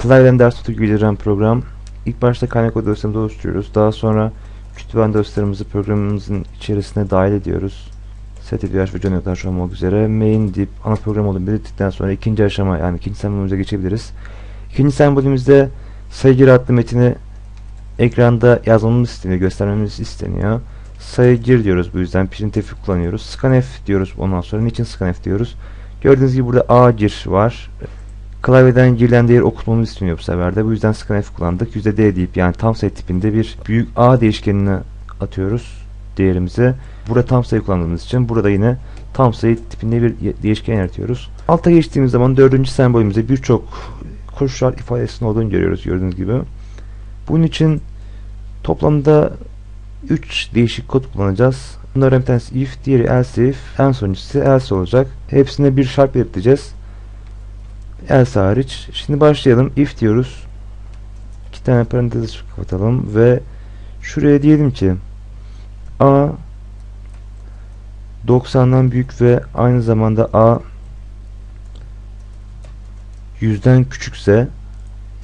Klavyeden ders tutup gidiren program. İlk başta kaynak kod dosyamızı oluşturuyoruz. Daha sonra kütüphane dosyalarımızı programımızın içerisine dahil ediyoruz. Set ediyor ve canı şu olmak üzere. Main deyip ana program olduğunu belirttikten sonra ikinci aşama yani ikinci sembolümüze geçebiliriz. İkinci sembolümüzde sayı gir adlı metini ekranda yazmamız isteniyor, göstermemiz isteniyor. Sayı gir diyoruz bu yüzden printf'i kullanıyoruz. Scanf diyoruz ondan sonra. Niçin scanf diyoruz? Gördüğünüz gibi burada A gir var. Klavyeden girilen değer okutmamız isteniyor bu sefer. Bu yüzden scanf kullandık. %D deyip yani tam sayı tipinde bir büyük A değişkenine atıyoruz değerimizi. Burada tam sayı kullandığımız için burada yine tam sayı tipinde bir değişken yaratıyoruz. Alta geçtiğimiz zaman dördüncü sembolümüzde birçok koşullar ifadesinin olduğunu görüyoruz gördüğünüz gibi. Bunun için toplamda 3 değişik kod kullanacağız. Bunlardan bir tanesi if, diğeri else if, en sonuncusu else olacak. Hepsine bir şart belirteceğiz. Else hariç. Şimdi başlayalım. If diyoruz. İki tane parantez kapatalım ve şuraya diyelim ki A 90'dan büyük ve aynı zamanda A 100'den küçükse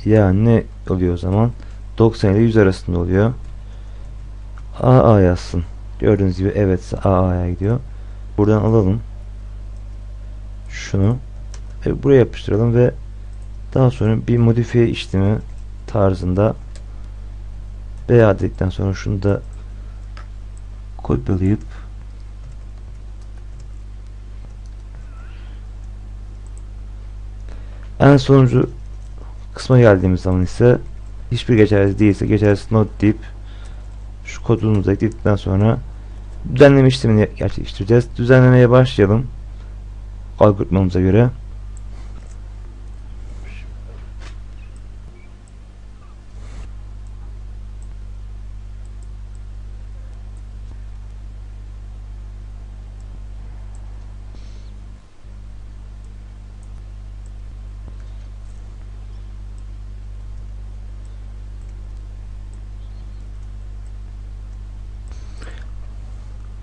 yani ne oluyor o zaman? 90 ile 100 arasında oluyor. AA yazsın. Gördüğünüz gibi evet AA'ya gidiyor. Buradan alalım. Şunu ve buraya yapıştıralım ve daha sonra bir modifiye işlemi tarzında BA dedikten sonra şunu da kopyalayıp en sonuncu kısma geldiğimiz zaman ise hiçbir geçersiz değilse geçersiz not deyip şu kodumuzu ekledikten sonra düzenleme işlemini gerçekleştireceğiz. Düzenlemeye başlayalım. Algoritmamıza göre.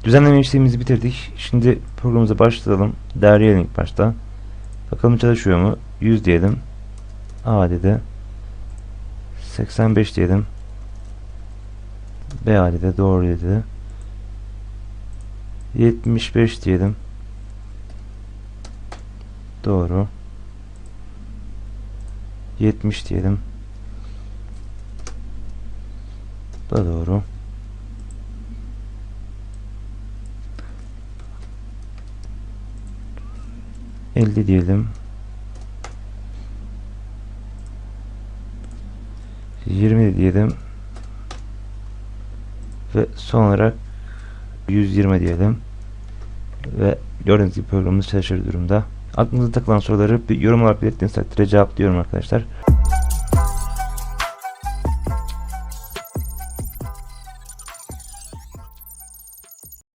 Düzenleme işlemimizi bitirdik. Şimdi programımıza başlayalım. Derleyelim ilk başta. Bakalım çalışıyor mu? 100 diyelim. A dedi. 85 diyelim. B dedi. Doğru dedi. 75 diyelim. Doğru. 70 diyelim. Da doğru. 50 diyelim. 20 diyelim. Ve son olarak 120 diyelim. Ve gördüğünüz gibi programımız çalışır durumda. Aklınıza takılan soruları bir yorum olarak belirttiğiniz takdirde cevaplıyorum arkadaşlar.